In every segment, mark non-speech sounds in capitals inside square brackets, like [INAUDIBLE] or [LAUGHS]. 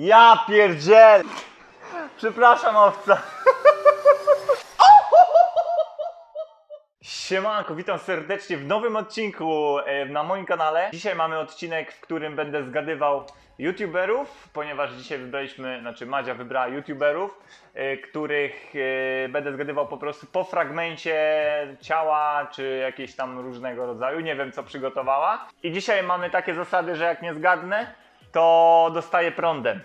Ja pierdziel! Przepraszam owca. Siemanko, witam serdecznie w nowym odcinku e, na moim kanale. Dzisiaj mamy odcinek, w którym będę zgadywał youtuberów, ponieważ dzisiaj wybraliśmy, znaczy Madzia wybrała youtuberów, e, których e, będę zgadywał po prostu po fragmencie ciała, czy jakieś tam różnego rodzaju, nie wiem co przygotowała. I dzisiaj mamy takie zasady, że jak nie zgadnę, to dostaję prądem.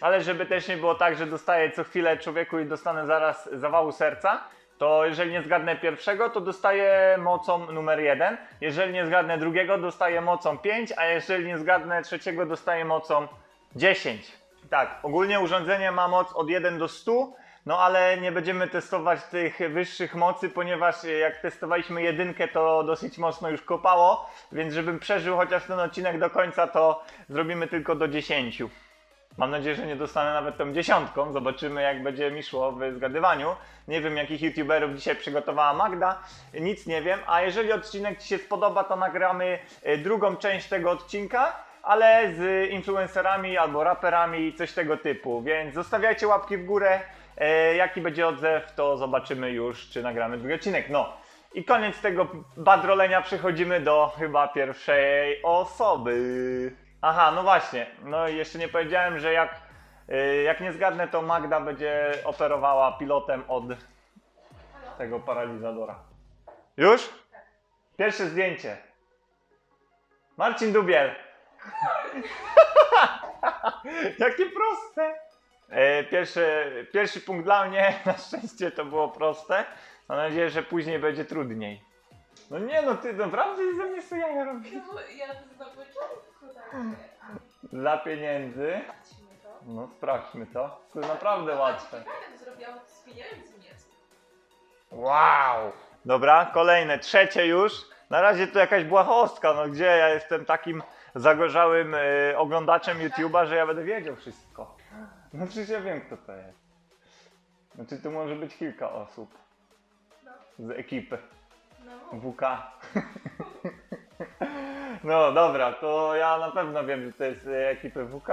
Ale żeby też nie było tak, że dostaję co chwilę człowieku i dostanę zaraz zawału serca, to jeżeli nie zgadnę pierwszego, to dostaję mocą numer jeden. Jeżeli nie zgadnę drugiego, dostaję mocą 5, a jeżeli nie zgadnę trzeciego, dostaję mocą 10. Tak, ogólnie urządzenie ma moc od 1 do 100, no ale nie będziemy testować tych wyższych mocy, ponieważ jak testowaliśmy jedynkę, to dosyć mocno już kopało, więc żebym przeżył chociaż ten odcinek do końca, to zrobimy tylko do 10. Mam nadzieję, że nie dostanę nawet tą dziesiątką. Zobaczymy, jak będzie mi szło w zgadywaniu. Nie wiem, jakich youtuberów dzisiaj przygotowała Magda. Nic nie wiem. A jeżeli odcinek Ci się spodoba, to nagramy e, drugą część tego odcinka, ale z influencerami albo raperami, coś tego typu. Więc zostawiajcie łapki w górę. E, Jaki będzie odzew, to zobaczymy już, czy nagramy drugi odcinek. No. I koniec tego badrolenia przechodzimy do chyba pierwszej osoby. Aha, no właśnie. No i jeszcze nie powiedziałem, że jak, y, jak nie zgadnę, to Magda będzie operowała pilotem od tego paralizatora. Już? Pierwsze zdjęcie. Marcin Dubiel. [LAUGHS] Jakie proste. E, Pierwszy, pierwszy punkt dla mnie. [LAUGHS] Na szczęście to było proste. Mam nadzieję, że później będzie trudniej. No nie no, ty naprawdę ze mnie sobie jaja robisz. No ja na początku tak. Dla pieniędzy. Patrzmy to. No sprawdźmy to. To jest naprawdę łatwe. Jak zrobiłam to z pieniędzmi jest. Wow! Dobra, kolejne, trzecie już. Na razie to jakaś błahostka, no gdzie ja jestem takim zagorzałym y, oglądaczem YouTube'a, że ja będę wiedział wszystko. [LAUGHS] No przecież ja wiem kto to jest. Znaczy tu może być kilka osób No. z ekipy No. WK. [LAUGHS] No dobra, to ja na pewno wiem, że to jest z ekipy WK.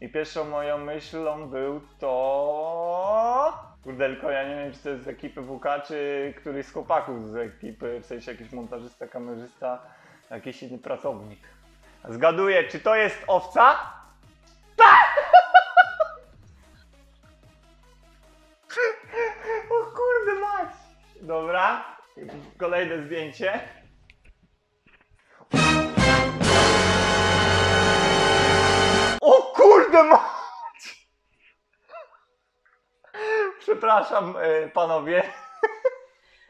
I pierwszą moją myślą był to... Kurde, tylko ja nie wiem, czy to jest z ekipy WK, czy któryś z chłopaków z ekipy, w sensie jakiś montażysta, kamerzysta, jakiś inny pracownik. Zgaduję, czy to jest owca? Dobra, kolejne zdjęcie. O kurde mać! Przepraszam e, panowie.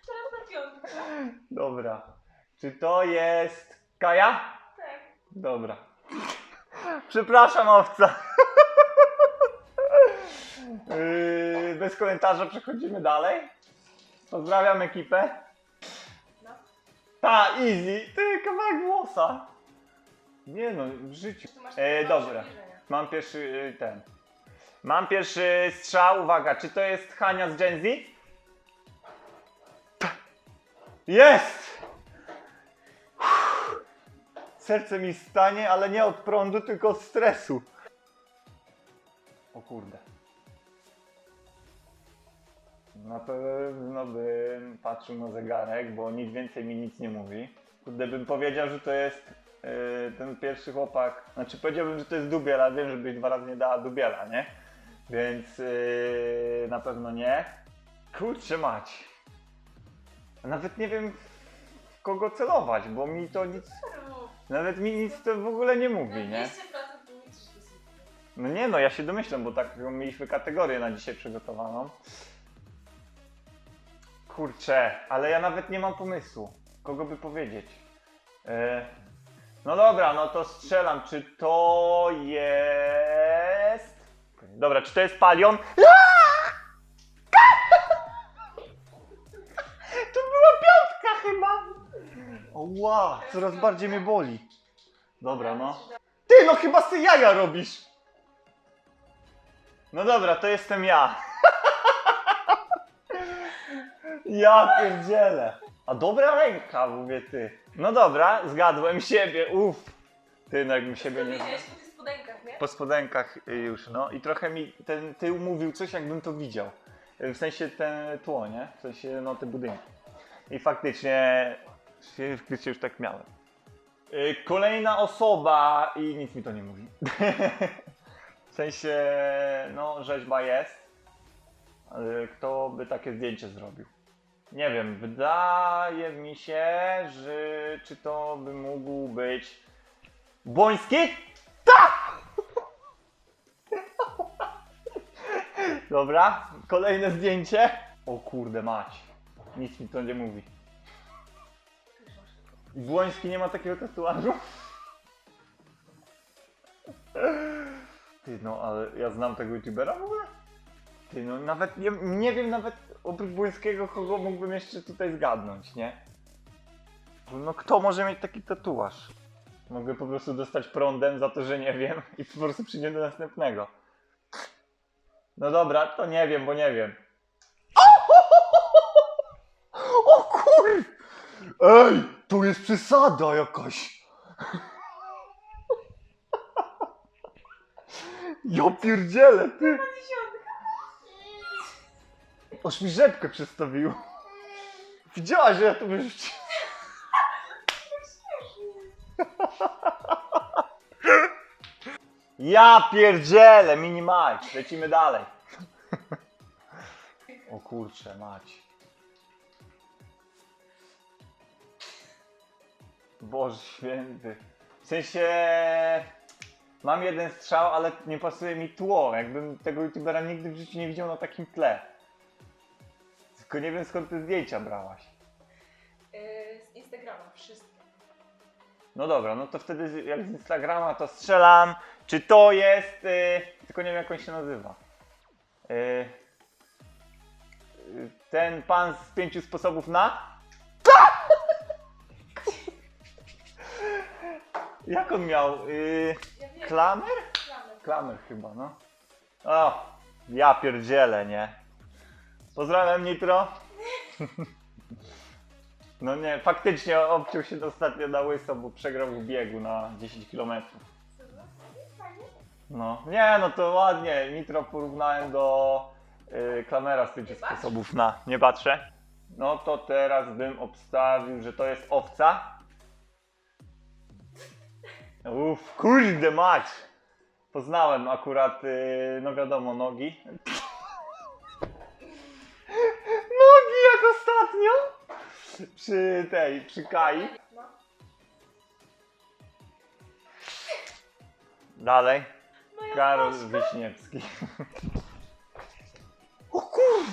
Teraz na piątkę. Dobra. Czy to jest Kaja? Tak. Dobra. Przepraszam owca. Yy, bez komentarza przechodzimy dalej. Pozdrawiam ekipę. No. Ta, easy. Ty, kawałek włosa. Nie no, w życiu. E, dobra. Mam pierwszy y, ten. Mam pierwszy strzał. Uwaga, czy to jest Hania z Gen Z? Jest! Uff. Serce mi stanie, ale nie od prądu, tylko od stresu. O kurde. Na pewno bym patrzył na zegarek, bo nic więcej mi nic nie mówi. Kurde, bym powiedział, że to jest yy, ten pierwszy chłopak. Znaczy powiedziałbym, że to jest Dubiel, a wiem, że byś dwa razy nie dała Dubiela, nie? Więc yy, na pewno nie. Kurczę mać. Nawet nie wiem w kogo celować, bo mi to nic, nawet mi nic to w ogóle nie mówi, nie? 200% mówić, że to jest No nie no, ja się domyślam, bo tak mieliśmy kategorię na dzisiaj przygotowaną. Kurczę, ale ja nawet nie mam pomysłu. Kogo by powiedzieć? E, no dobra, no to strzelam. Czy to jest... Dobra, czy to jest palion? [LAUGHS] To była piątka chyba! Oła, coraz bardziej mnie boli. Dobra, no. Ty, no chyba ty jaja robisz. No dobra, to jestem ja. Ja pierdzielę. A dobra ręka, mówię ty. No dobra, zgadłem siebie, uff. Ty, no jakbym siebie nie... Wiedziałeś, bo to jest spodenkach, nie? po spodenkach y, już, no i trochę mi ten tył mówił coś, jakbym to widział. Y, W sensie ten tło, nie? W sensie, no te budynki. I faktycznie, faktycznie już tak miałem. Y, Kolejna osoba i nic mi to nie mówi. [LAUGHS] W sensie, no rzeźba jest. Ale kto by takie zdjęcie zrobił? Nie wiem, wydaje mi się, że czy to by mógł być Błoński? Dobra, kolejne zdjęcie. O kurde mać. Nic mi to nie mówi. Błoński nie ma takiego tatuażu? Ty no, ale ja znam tego youtubera w ogóle? Ty no, nawet nie, nie wiem nawet oprócz Błońskiego kogo mógłbym jeszcze tutaj zgadnąć, nie? No kto może mieć taki tatuaż? Mogę po prostu dostać prądem za to, że nie wiem i po prostu przyjdę do następnego. No dobra, to nie wiem, bo nie wiem. O kur... Ej, tu jest przesada jakaś. Ja pierdzielę, ty. Aż mi rzepkę przestawił. Widziałaś, że ja tu już... [LAUGHS] Ja pierdzielę, mini Mike. Lecimy dalej. O kurczę, mać. Boże święty. W sensie mam jeden strzał, ale nie pasuje mi tło. Jakbym tego youtubera nigdy w życiu nie widział na takim tle. Tylko nie wiem skąd te zdjęcia brałaś. Yy, z Instagrama, wszystkie. No dobra, no to wtedy jak z Instagrama to strzelam, czy to jest, y, tylko nie wiem jak on się nazywa. Y, y, ten pan z pięciu sposobów na? [LAUGHS] jak on miał? Y, Ja wiem. klamer? Klamer. Klamer chyba, no. O, ja pierdzielę, nie? Pozdrawiam Nitro. [LAUGHS] No nie, faktycznie obciął się ostatnio na łyso, bo przegrał w biegu na 10 km. Fajnie. No, nie, no to ładnie. Nitro porównałem do y, klamera z patrz. sposobów na. Nie patrzę. No to teraz bym obstawił, że to jest owca. Uff, kurde mać! Poznałem akurat, y, no wiadomo. Nogi jak ostatnio! Przy tej, przy Kai. Dalej. Moja Karol twarz. Wiśniewski. O kur...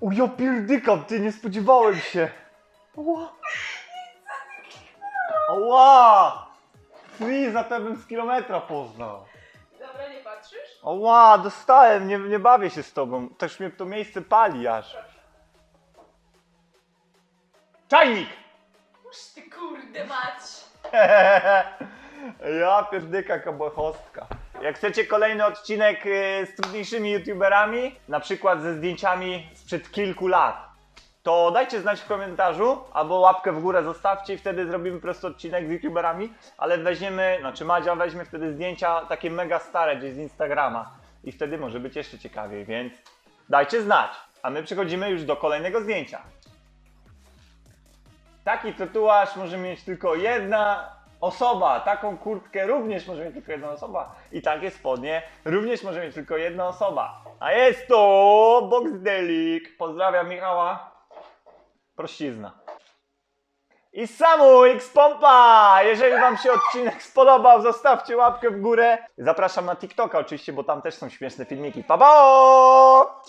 O ja pierdykam, ty nie spodziewałem się. Ała. Ała! Free za to bym z kilometra poznał. Ała, dostałem, nie, nie bawię się z tobą. Też mnie to miejsce pali aż. Czajnik! Uż ty kurde mać. [LAUGHS] Ja pierdyka kabochostka. Jak chcecie kolejny odcinek y, z trudniejszymi youtuberami, na przykład ze zdjęciami sprzed kilku lat, to dajcie znać w komentarzu, albo łapkę w górę zostawcie i wtedy zrobimy po prostu odcinek z youtuberami, ale weźmiemy, znaczy Madzia weźmie wtedy zdjęcia takie mega stare gdzieś z Instagrama i wtedy może być jeszcze ciekawiej, więc dajcie znać. A my przechodzimy już do kolejnego zdjęcia. Taki tatuaż może mieć tylko jedna osoba. Taką kurtkę również może mieć tylko jedna osoba. I takie spodnie również może mieć tylko jedna osoba. A jest to Boxdelik. Pozdrawiam Michała. Prościzna. I Samu X Pompa! Jeżeli Wam się odcinek spodobał, zostawcie łapkę w górę. Zapraszam na TikToka oczywiście, bo tam też są śmieszne filmiki. Pa, pa!